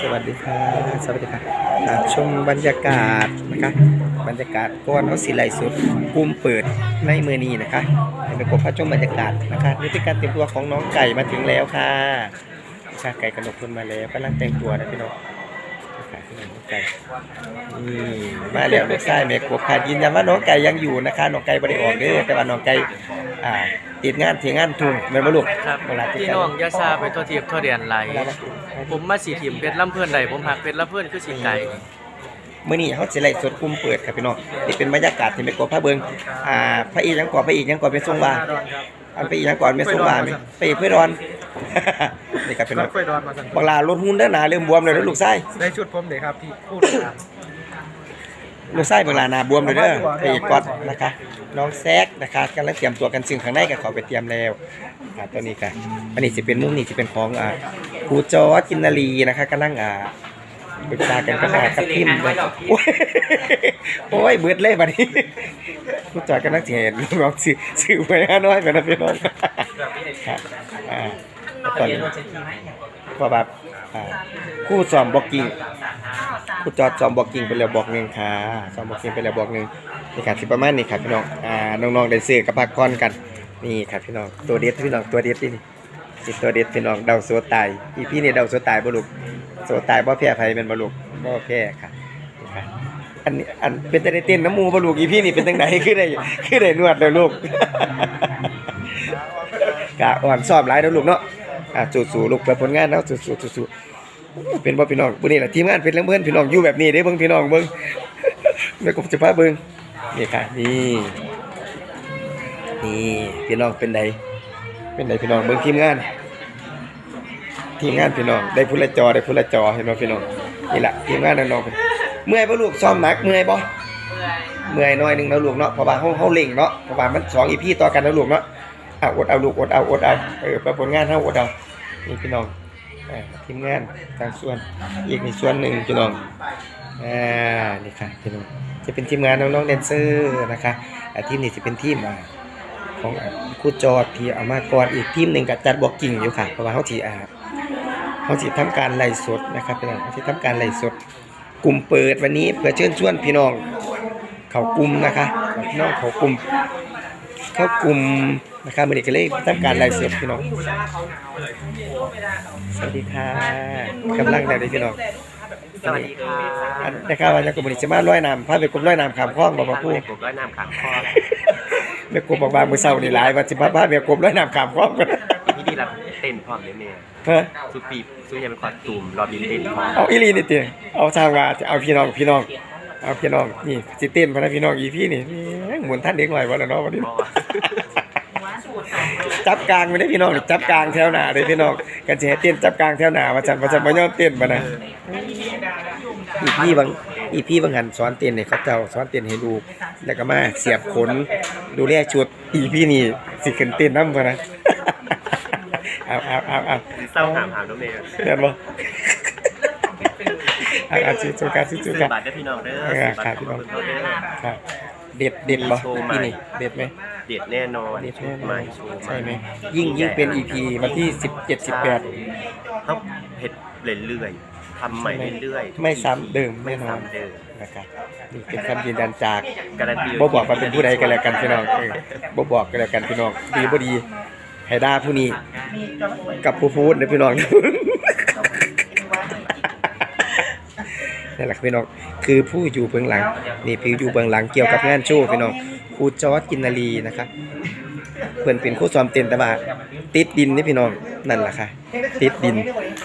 สวัสดีค่ะสวัสดีค่ะชมบรรยากาศนะคะบรรยากาศก้อนเขาสิไลฟ์สดกุ้มเปิดในมือนี้นะคะเป็นกบพระชมบรรยากาศนะคะนี่เป็นการเตรียมตัวของน้องไก่มาถึงแล้วค่ะค่ะไก่กระดกคนมาแล้วกำลังแต่งตัวนะพี่น้อง น้องไก่นี่มาแล้วลูกชายแม่กบค่ะยืนยันว่าน้องไก่ยังอยู่นะคะน้องไก่ไม่ได้ออกเด้อแต่ว่าน้องไก่อ่าติดงานที่งานทุ่งแม่นบ่ลูกครับเวลาติดพี่งาน้องอยาซาไปทั่วทีบทั่วเดียนไหลเวลามาผมมาสีทีมเพชรลำเพื่อนใดผมหักเพชรลำเพื่อนคือสีไก่ มื่อนี้เขาสิไล่สดคุมเปิดครับพี่น้องนี่เป็นบรรยากาศที่ไม่กลัวพระเบิงอ่าพระอียังก่อนพระอียังก่อนเป็นทรงวา อันพระอียังก่อนเป็นทรงวาไหมพระอีเพื่อรอน นี่ครับพี่น้องค่อยดอนมาสั่งบังลาลดหุ้นเด้อหนาเริ่มบวมเลยเด้อลูกไส้ได้ชุดผมเลยครับพี่พูดครับลูกไส้บังลาหนาบวมเลยเด้อพระอีก๊อตนะคะ น้องแซกนะคะกำลังเตรียมตัวกันซึ่งข้างในกับเขาไปเตรียมแล้วค่ะตัวนี้ค่ะอันนี้จะเป็นมุมนี้จะเป็นของอ่าครูจอร์จกินนารีนะคะกำลังอ่า ปรึกษากันกับอ่ากับทีมเลยโอ้ยโอ้ยเบิดเลยบัดนี้ผู้จอยก็นักเห็นน้องสื่อสื่อไปห้าน้อยไปนะพี่น้องครับอ่าแล้วตอนนี้พอแบบอ่าคู่ซ้อมบ็อกกิ้งคู่จอดซ้อมบ็อกกิ้งไปแล้วบอกหนึ่งค่ะซ้อมบ็อกกิ้งไปแล้วบอกหนึ่งนี่ค่ะสิประมาณนี้ครับพี่น้องอ่าน้องๆได้ซื้อกับพักผ่อนกันนี่ครับพี่น้องตัวเด็ดพี่น้องตัวเด็ดนี่นี่ตัวเด็ดพี่น้องเดาโซตายอีพี่นี่เดาโซตายบ่ลูก โซตายบ่แพ้ไผเป็นบ่ลูกบ่แพ้ค่ะนี่ค่ะอันนี้อันเป็นแต่ได้เต้นน้ำมูบ่ลูกอีพี่นี่เป็นจังไดคือได้คือได้นวดแล้วลูกกะอ่อนซ้อมหลายแล้วลูกเนาะอะสู้ๆลูกเปิดผลงานแล้วสู้ๆสู้ๆเป็นบ่พี่น้องมื้อนี้ล่ะทีมงานเป็นเรื่องเพื่อนพี่น้องอยู่แบบนี้เด้เบิ่งพี่น้องเบิ่งแม่กบจะพาเบิ่งนี่ค่ะนี่นี่พี่น้องเป็นไดเป็นไดพี่น้องเบิ่งทีมงาน ทีมงานพี่น้องได้ผู้ละจอได้ผู้ละจอเห็นบ่พี่น้องนี่แหละทีมงานน้องๆเมื่อยบ่ลูกซ้อมหนักเมื่อยบ่เมื่อยน้อยหนึงนะลูกเนาะเพราะว่าเฮาเฮาเล่งเนาะเพราะว่ามัน2 EP ต่อกันนะลูกเนาะอะอดเอาลูกอดเอาอดเอาเออเพื่อผลงานเฮาอดเอานี่พี่น้องทีมงานทางส่วนอีกในส่วนหนึ่งพี่น้องอ่านี่ค่ะพี่น้องจะเป็นทีมงานน้องๆแดนเซอร์นะคะอาทีมนี้จะเป็นทีมอ่าของครูจอดที่เอามาก่อนอีกทีมหนึ่งก็จัดบอกกิ่งอยู่ค่ะเพราะว่าเฮาสิอ่า เฮาสิทำการไลฟ์สดนะครับพี่น้องเฮาสิทำการไลฟ์สด กลุ่มเปิดวันนี้เพื่อเชิญชวนพี่น้อง เขากลุ่มนะคะพี่น้องเขากลุ่ม เข้ากลุ่มนะคะมือนี้ก็เลยทำการไลฟ์สดพี่น้อง สวัสดีค่ะกำลังแล้วเด้อพี่น้องสวัสดีครับอันนะครับว่าจะกลุ่มนี้จะมาร้อยน้ำพาไปกลุ่มร้อยน้ำขามคลองบอกมาพูดผมร้อยน้ำขังคอแม่กลุ่มบอกว่ามือเศร้านี่หลายว่าสิพาพาแม่กลุ่มร้อยน้ำขามคลองกันพี่ดีรับเต้นพร้อมเลยเมย์เฮ้ยสุปีสุยังเป็นคอตูมรอบินเต้นพร้อมเอาอีหลีนี่เตียเอาทางว่าจะเอาพี่น้องพี่น้อง เอาพี่น้องนี่สิเต้นพะนะพี่น้องอีพี่นี่แม่งหมุนท่านเด็กหน่อยวันละเนาะวันนี้ จับกลางไม่ได้พี่น้องจับกลางแถวหน้าเลยพี่น้องกันจะให้เต้นจับกลางแถวหน้าว่าจันว่าจันบ่ยอมเต้นบ่นะอีพี่บางอีพี่บางหันสอนเต้นให้เขาเจ้าสอนเต้นให้ลูกแล้วก็มาเสียบขนดูแลชุดอีพี่นี่สิขึ้นเต้นนำบ่นะ เอาเอาเอาเอาเศร้าหามหามน้องเมย์เห็นบ่เอาเอาสิจุกันสิจุซื้อกันบัตรได้พี่น้องเด้อเออครับพี่น้องครับเด็ดเด็ดบ่อีพี่นี่เด็ดไหมเด็ดแน่นอนเด็ดแน่นใหอม่นโชว์ใช่ไหมยิ่งยิ่งเป็น EP วันที่17 18เขาเผ็ดเรื่อยๆทำใหม่เรื่อยๆไม่ซ้ำเดิมไม่แน่นอนซ้ำเดิมนะครับนี่เป็นคำยืนยันจากการันตีบ่บอกว่าเป็นผู้ใดกันแล้วกันพี่น้องเออบ่บอกกันแล้วกันพี่น้องดีบ่ดีให้ด่าผู้นี้ กับผู้พูดนะพี่น้องนี่แหละครับพี่น้องคือผู้อยู่เบื้องหลังนี่ผู้อยู่เบื้องหลังเกี่ยวกับงานโชว์พี่น้องครูจอร์จกินนารีนะครับเพื่อนเป็นครูซ้อมเต้นแตะบาติดดินนี่พี่น้องนั่นแหละค่ะ ติดดิน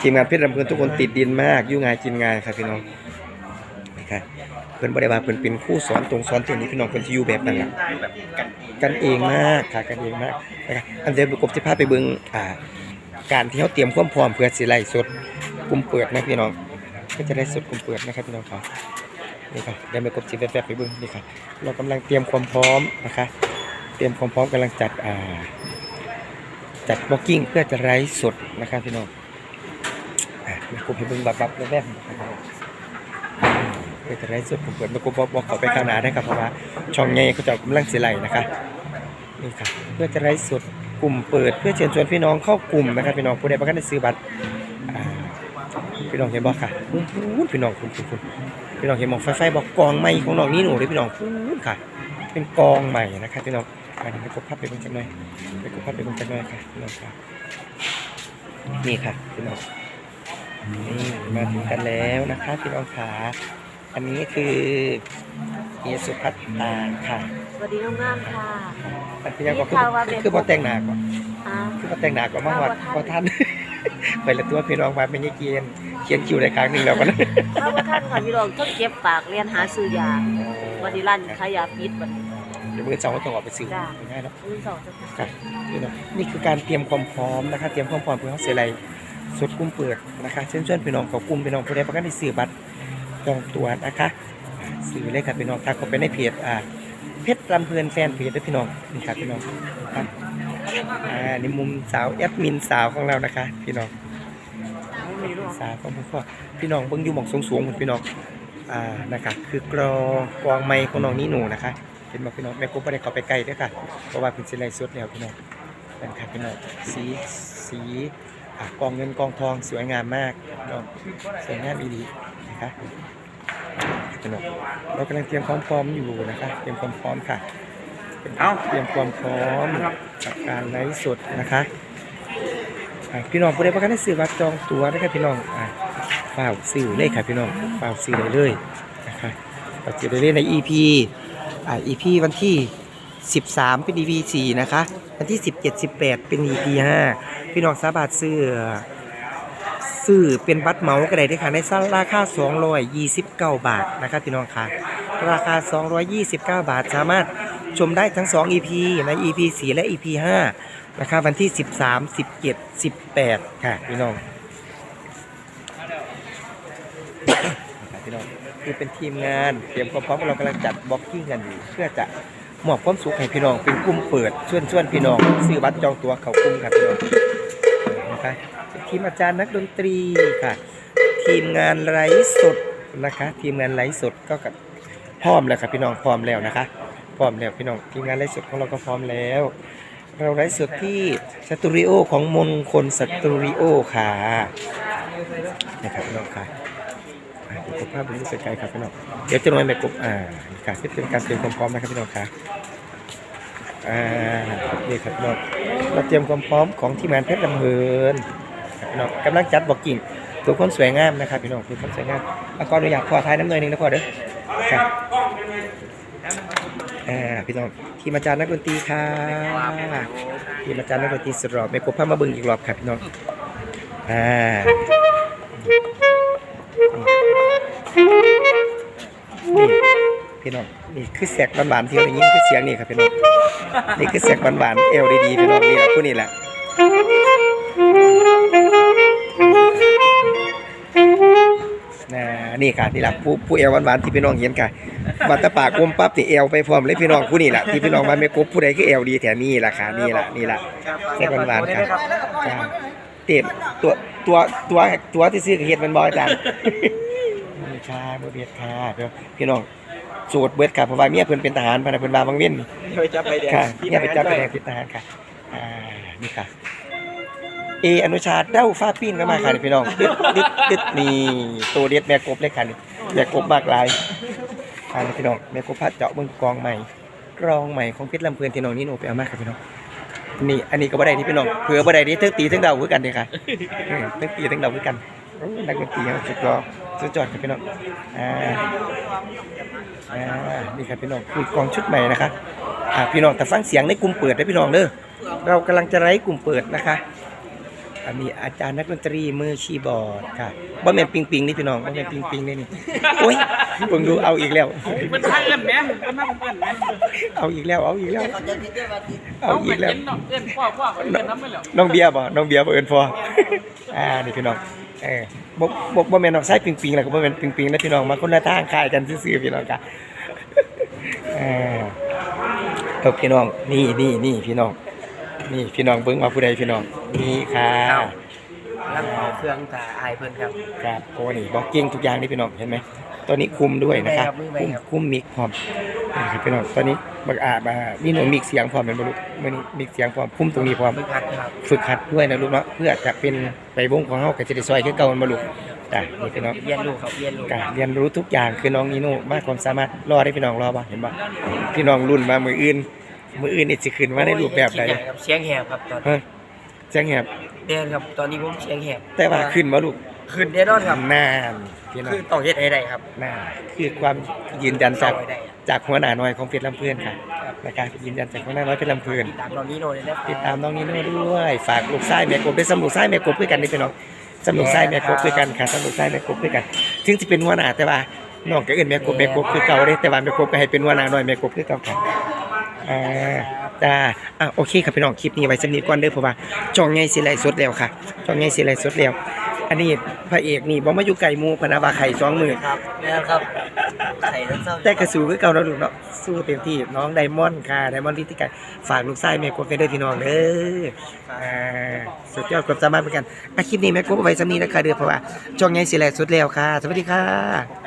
ทีมงานเพชรลำเพลินทุกคนติดดินมากอยู่งานกินงานครับพี่น้องนะครับเพิ่นบ่ได้ว่าเพิ่นเป็นครูสอนตรงสอนเต้นนี่พี่น้องเพิ่นสิอยู่แบบนั้นล่ะแบบกันกันเองมากค่ะกันเองมากนะครับอันเดียวบุกบจะพาไปเบิ่งอ่า การที่เขาเตรียมความพร้อมเพื่อสิไล่สดกลุ่มเปิดนะพี่น้องก็จะได้สดกลุ่มเปิดนะครับพี่น้องครับนี่ครับเดี๋ยวไปกบสิแวบๆไปเบิ่งนี่ครับเรากำลังเตรียมความพร้อมนะคะ เตรียมความพร้อมกำลังจัดอ่าจัดบล็อกกิ้งเพื่อจะไลฟ์สดนะครับพี่น้องอะไปกบไปเบิ่งบับๆแวบๆนะครับ เพื่อจะไลฟ์สดกุ่มเปิดมากบบอกขาไปข้างหน้าได้ครับเพราะว่าช่องใหญ่เขาจะกำลังสิไหล่นะคะนี่ครับเพื่อจะไลฟ์สดกลุ่มเปิดเพื่อเชิญชวนพี่น้องเข้ากลุ่มนะครับพี่น้องผู้ใดประกันได้ซื้อบัตรพี่น้องเห็นบ่ค่ะพูนพี่น้องคุณคุณคุณพี่น้องเห็นหมองไฟไฟบอกกองใหม่ของน้องนี่หนูเลยพี่น้องพูนค่ะ เป็นกองใหม่นะคะพี่น้องอันนี้ไปกดภาพไปบนจังหน่อยไปกดภาพไปบนจังหน่อยค่ะพี่น้องค่ะนี่ค่ะพี่น้องนี่มาถึงกันแล้วนะคะพี่น้องขา อันนี้คือเยสุพัฒนาค่ะสวัสดีน้องงามค่ะ อันที่ยังก็คือข่าวว่าเป็นคือบ่แต่งหน้าก่อนอ่าคือบ่แต่งหน้าก่อนมาวัดว่าบ่บ่ทัทันนไปละตัวพี่น้องมาเป็นยี่เกียนเขียนคิวได้ครั้งหนึงแล้วกันถ้าว่าท่านค่ะพี่รองต้องเก็บปากเรียนหาซื้อยาวันนี้ร้านขายยาพิษวันนี้เดี๋ยวมื้อสองก็ต้องออกไปซื้อจ้ะง่ายเนาะมื้อสองจะค่ะนี่เนาะนี่คือการเตรียมความพร้อมนะคะ เตรียมความพร้อมเพื่อเขาเสียไรสดกุ้มเปิดนะคะเชิญชวนพี่น้องเขากลุ่มพี่น้องผู้ใดประกันได้ซื้อบัตร จองตัวนะคะอ่าซื้อเลยครับพี่น้องทักเข้าไปในเพจอ่าเพชรลำเพลินแฟนเพจด้วยพี่น้องนี่ครับพี่น้องครับอ่าในมุมสาวแอดมินสาวของเรานะคะ พี่น้องสาวของพ่อพี่น้องเบิ่งอยู่หมองสูงๆคุณพี่น้องอ่านะคะคือกรองกวางไม้ของน้องนี่หนูนะคะเห็นบ่พี่น้องแม่กุ๊บบ่ได้เข้าไปใกลด้อค่ะเพราะว่าเพิ่นสิไล่สดแล้วพี่น้องนั่นค่ะพี่น้องสีสีอะกองเงินกองทองสวยงามมากพี่น้องสวยงามอีหลี นะคะพี่น้องเรากำลังเตรียมความพร้อมอยู่นะคะ เตรียมความพร้อมค่ะเป็นเตรียมความพร้อมกับการไลฟ์สดนะคะอ่าพี่น้องผู้ใดประกันได้ซื้อบัตรจองตั๋วนะครับพี่น้องอ่าฝ้าวซื้อเลยครับพี่น้องฝ้าวซื้อได้เลยนะคะเราจะได้เล่นใน EP อ่า EP วันที่ 13 เป็น EP 4นะคะ วันที่ 17 18 เป็น EP 5พี่น้องสามารถซื้อ ซื้อเป็นบัตรเหมาก็ได้ด้วยค่ะในราคา 229 บาทนะครับพี่น้องค่ะ ราคา 229 บาท สามารถชมได้ทั้ง 2 EP ใน EP 4 และ EP 5นะครับวันที่ 13 17 18 ค่ะพี่น้องพี่น้องคือเป็นทีมงานเตรียมความพร้อมเรากำลังจัดบล็อกกิ้งกันอยู่เพื่อจะมอบความสุขให้พี่น้องเป็นกลุ่มเปิดชวนชวนพี่น้องซื้อบัตรจองตั๋วเขากลุ่มครับพี่น้องนะคะ ทีมอาจารย์นักดนตรีค่ะ ทีมงานไลฟ์สดนะคะ ทีมงานไลฟ์สดก็กับพร้อมแล้วครับพี่น้องพร้อมแล้วนะคะ พร้อมแล้วพี่น้องทีมงานไลฟ์สดของเราก็พร้อมแล้ว เราไลฟ์สดที่สตูดิโอของมนคลสตูดิโอค่ะนะครับพี่น้องค่ะเดี๋ยวกดภาพบนรูปไกลๆครับพี่น้องเดี๋ยวจะน้อยแบบกบอ่าค่ะที่เป็นการเตรียมความพร้อมนะครับพี่น้องค่ะอ่านี่ครับพี่น้องเราเตรียมความพร้อมของทีมงานเพชรลำเพลิ นครับพี่น้องกำลังจัดบอกกิ่งตัวคนสวยงามนะครับพี่น้องตัวคนสวยงามเอากรูอยากขอทายน้ำหน่อยหนึงนะพ่อเด้อค่ะอ่าพี่น้องทีมอาจารย์นักดนตรีค่ะทีมอาจารย์นักดนตรีสุดหล่อไม่พบพามาบิ่งอีกรอบครับพี่น้องอ่านี่พี่น้องนี่คือเสียงหวานๆที่เราได้ยินคือเสียงนี่ครับพี่น้องนี่คือเสียงหวานๆเอวดีๆพี่น้องนี่แหละผู้นี่แหละ นะนี่ค่ะนี่แหละผู้ผู้เอวหวานๆที่พี่น้องเห็นค่ะบัตรปากกลมปั๊บที่เอวไปพร้อมเลยพี่น้องผู้นี่แหละที่พี่น้องมาไม่กบผู้ใดคือเอวดีแถวนี้แหละค่ะนี่แหละนี่แหละเสียงหวานๆครับจ้าเต็มตัวตัวตัวตัวที่ซื้อกับเฮ็ดแมันบ่อาจารย์นี่ค่ะบ่เบียดค่ะเดี๋ยวพี่น้องสูตรเบิดค่ะเพราะว่าเมียเพิ่นเป็นทหารพะนะเพิ่นว่าบางเว้นนี่ไปจับไปแดงค่ะเมียไปจับไปแดงเป็นทหารค่ะอ่านี่ค่ะ เออนุชาเด้าฟ้าปีนก็มาค่ะนี่พี่น้องดึดดึดดึดนี่ตัวเด็ดแม่กบเลยค่ะนี่แม่กบมากหลายค่ะนี่พี่น้องแม่กบพัดเจาะเบิ่งกองใหม่กรองใหม่ของเพชรลำเพลินที่น้องนี่หนูไปเอามาค่ะพี่น้องนี่อันนี้ก็บ่ได้ที่พี่น้องเผื่อบ่ได้ที่ทั้งตีทั้งเดาคือกันเด้ค่ะเออทั้งตีทั้งเดาคือกันนักดนตรีสุดยอดสุดยอดครับพี่น้องอ่าอ่านี่ครับพี่น้องคือกองชุดใหม่นะคะอ่าพี่น้องแต่ฟังเสียงในกลุ่มเปิดได้พี่น้องเด้อเรากำลังจะไลฟ์กลุ่มเปิดนะคะ อันนี้อาจารย์นักดนตรีมือคีย์บอร์ดค่ะบ่แม่นปิงปิงนี่พี่น้องบ่แม่นปิงปิงนี่นี่โอ้ยเบิ่งดูเอาอีกแล้ว มันใช่เอิ้นแหม่มันน่าเอิ้นแหม่เอาอีกแล้วเอาอีกแล้วเอาเอาอีกแล้วเห็นเนาะเอิ้นพ่อพ่อเขาเอิ้นน้ำไม่แล้วน้องเบียร์บ่น้องเบียร์บ่เอิ้นพออ่านี่พี่น้องเออบ่บ่บ่แม่นน้องชายปิงปิงแล้วก็บ่แม่นปิงปิงนะพี่น้องมาคนละทางคล้ายกันซื่อๆพี่น้องค่ะเออเออพี่น้องนี่นี่นี่พี่น้อง นี่พี่น้องเบิ่งว่าผู้ใดพี่น้องนี่ค่ะร่างเอาเครื่องตาอายเพิ่นครับ ครับโอ้นี่บอกเก่งทุกอย่างนี่พี่น้องเห็นไหมตัวนี้คุมด้วยนะครับมือใหม่คุมครับ คุมมิกพร้อมนี่ครับพี่น้องตอนนี้บักอาบามีหนูมิกเสียงพร้อมเป็นบ่ลูกมื้อนี้มิกเสียงพร้อมคุมตรงนี้พร้อมมือพัดครับ ฝึกหัดด้วยนะลูกเนาะเพื่อจะเป็นไปวงของเฮาก็จะได้ซอยคือเก่ามันบ่ลูกจ้ะนี่พี่น้องเรียนรู้ครับเรียนรู้การเรียนรู้ทุกอย่างคือน้องนีโน่มากความสามารถรอได้พี่น้องรอบ่เห็นบ่พี่น้องรุ่นมามืออื่น มืออื่นนี่สิขึ้นมาในรูปแบบใดโอ้ยครับเสียงแหบครับตอนเฮ้ยจังแหบเรียนครับตอนนี้ผมเสียงแหบแต่ว่าขึ้นบ่ลูกขึ้นแน่นอนครับนานพี่น้องคือต้องเฮ็ดให้ได้ครับน่าคือความยืนยันจากเอให้ได้จากหัวหน้าน้อยของเพชรลำเพื่อนค่ะนะครับยืนยันจากหัวหน้าน้อยเพชรลำเพื่อนติดตามตอนนี้โน่นเลยนะติดตามน้องนีโน่ด้วยฝากลูกชายแม่กบได้สำลูกชายแม่กบด้วยกันนี่พี่น้องสำลูกชายแม่กบด้วยกันค่ะสำลูกชายแม่กบด้วยกันถึงจะเป็นหัวหน้าแต่ว่าน้องก็เอื่นแม่กบแม่กบคือเก่าเด้แต่ว่าแม่กบก็ให้เป็นหัวหน้าน้อยแม่กบคือเก่าค่ะ อ่าจ้าอะโอเคครับพี่น้องคลิปนี้ไว้สำนีก่อนเด้อเพราะว่าจองไงสิไลฟ์สดแล้วค่ะจองไงสิไลฟ์สดแล้ว อันนี้พระเอกนี่บ่มาอยู่ไกลหมู่พะนะว่าไข่สองมือครับแล้วครับใส่แล้วเศร้าแต่กระสู้คือเก่าแล้วลูกเนาะสู้เต็มที่น้องไดมอนด์ค่ะไดมอนด์ที่ที่กันฝากลูกชายแม่กบไปเด้อพี่น้องเด้ออ่าสุดยอดความสามารถเหมือนกันอาคลิปนี้แม่กบเอาไว้สำนี้นะคะเด้อเพราะว่าจองไงสิไลฟ์สดแล้วค่ะ สวัสดีค่ะ